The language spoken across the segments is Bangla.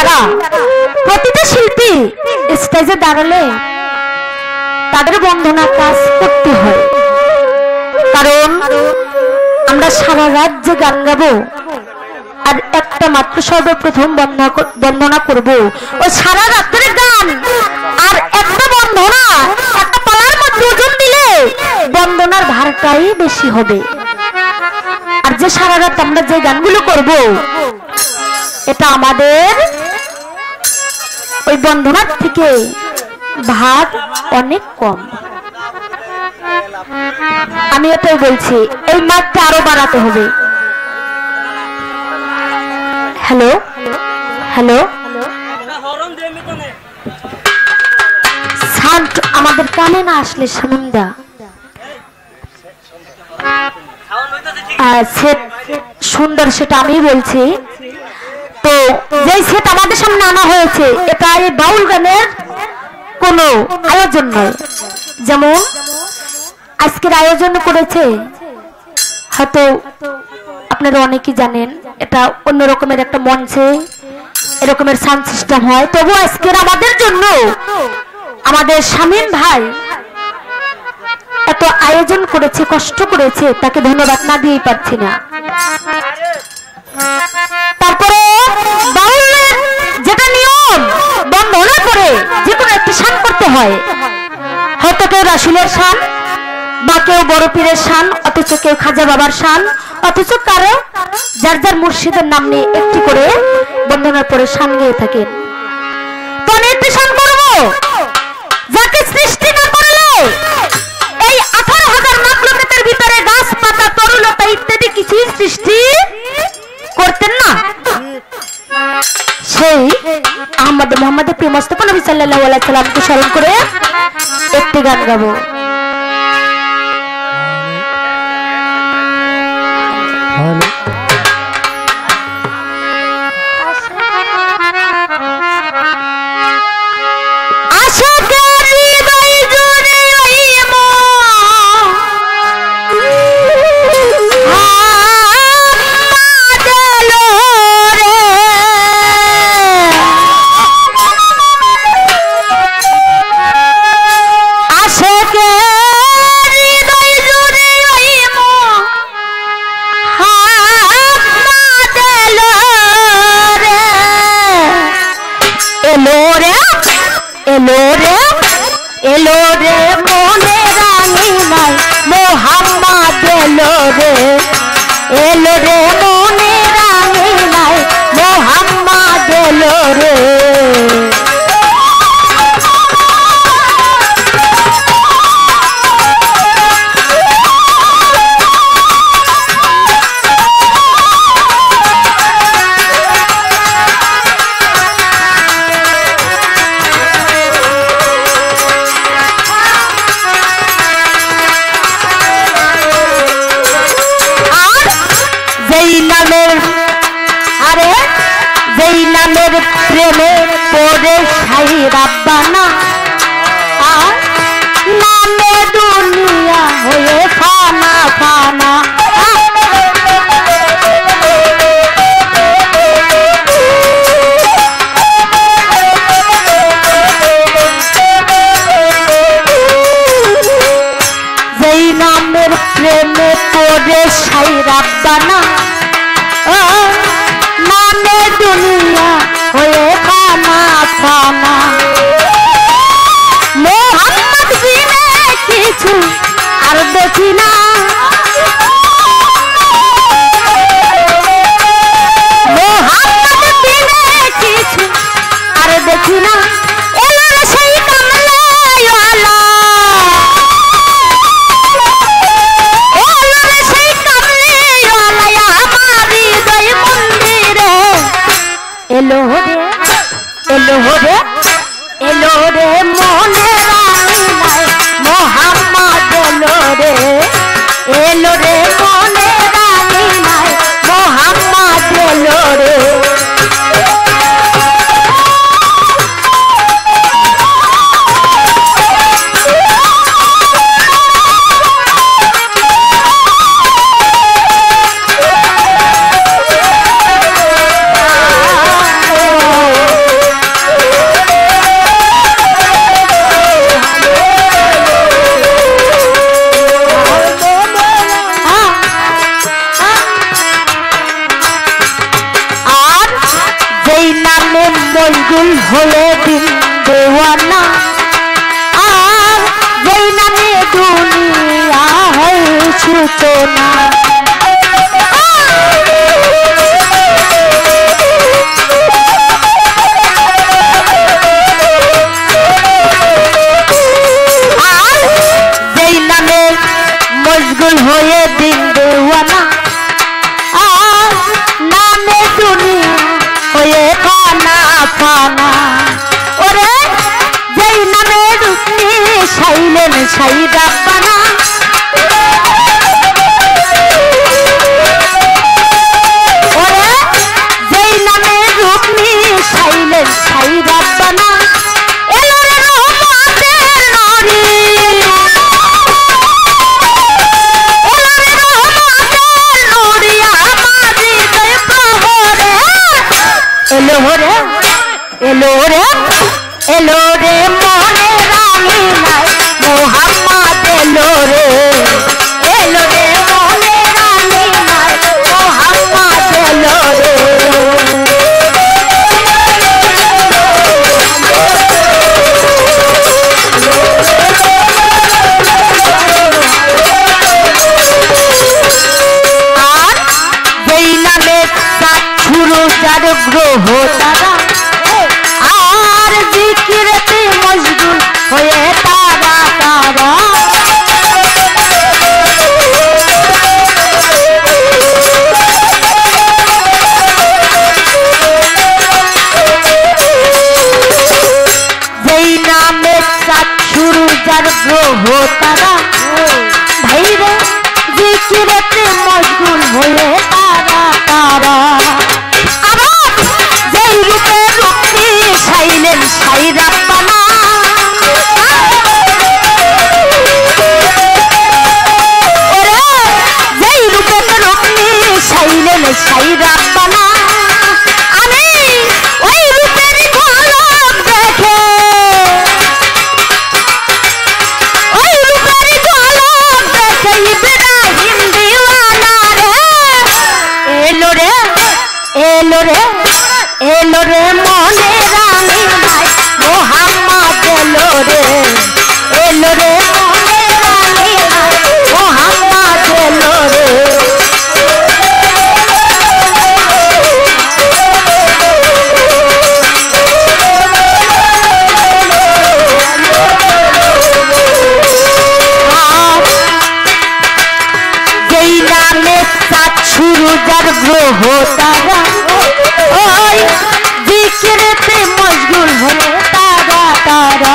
তারা প্রতিটা শিল্পী স্টেজে দাঁড়ালে তাদের বন্ধনা কাজ করতে হয়। কারণ আমরা সারা রাত যে গান গাবো, আর একটা মাত্র সর্বপ্রথম বন্দনা করব, ও সারা রাতের গান, আর একটা বন্দনা, একটা পালার মধ্যে ওজন দিলে বন্দনার ভারটাই বেশি হবে। আর যে সারা রাত আমরা যে গানগুলো করব, এটা আমাদের ওই বন্ধনার থেকে ভাগ অনেক কম। আমি এটাই বলছি, এই মাঠটা আরও বাড়াতে হবে। হ্যালো? হ্যালো? শান্ত, আমাদের কানে না আসলে সুনন্দা সেট সুন্দর, সেটা আমি বলছি। যেই সেট আমাদের সামনে আনা হয়েছে, এটা এই বাউল গানের কোনো আয়োজন নয়। যেমন আজকের আয়োজন করেছে, হয়তো আপনারা অনেকেই জানেন, এটা অন্য রকমের একটা মঞ্চে এরকমের সাউন্ড সিস্টেম হয়। তবু আজকের আমাদের জন্য আমাদের স্বামীন ভাই এত আয়োজন করেছে, কষ্ট করেছে, তাকে ধন্যবাদ না দিয়েই পারছি না। তারপরে হয়। হয়তো কেউ রাসুলের শান বা কেউ বড় পীরের শান, অথচ কেউ খাজা বাবার শান, অথচ কারও, যার যার মুর্শিদের নাম নিয়ে একটি করে বন্দনার পরে শান গিয়ে থাকেন। সৃষ্টি এই আঠারো হাজার মাকলুকাতের ভিতরে গাছপাতা, তরুলতা ইত্যাদি কিছুই সৃষ্টি করতেন না। সেই সাল্লাল্লাহু সাল্লামকে স্মরণ করে একটি গান গাবো। রে মনে রাঙি নাই মোহাম্মদ রে। প্রেমে পড়ে সাই রাব্বানা আর নামে দুনিয়া হয়ে ফানা ফানা। যেই নামের প্রেমে পড়ে বলগুল হলো দিন দেওয়ানা আর যেই নামে দুনিয়া হয় সুতনা उजागर होता तारा ज़िक्र पे मशगूल हो तारा तारा।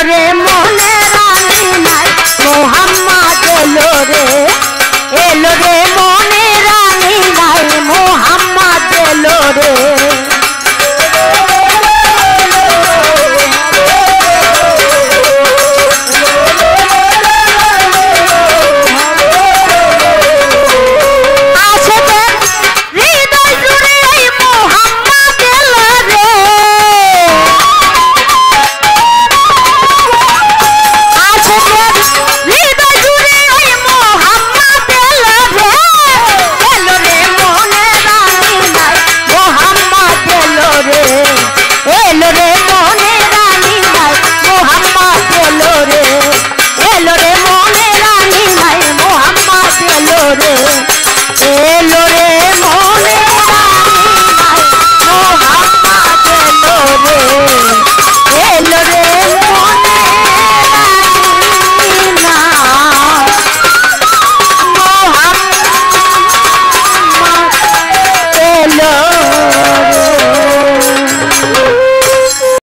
করে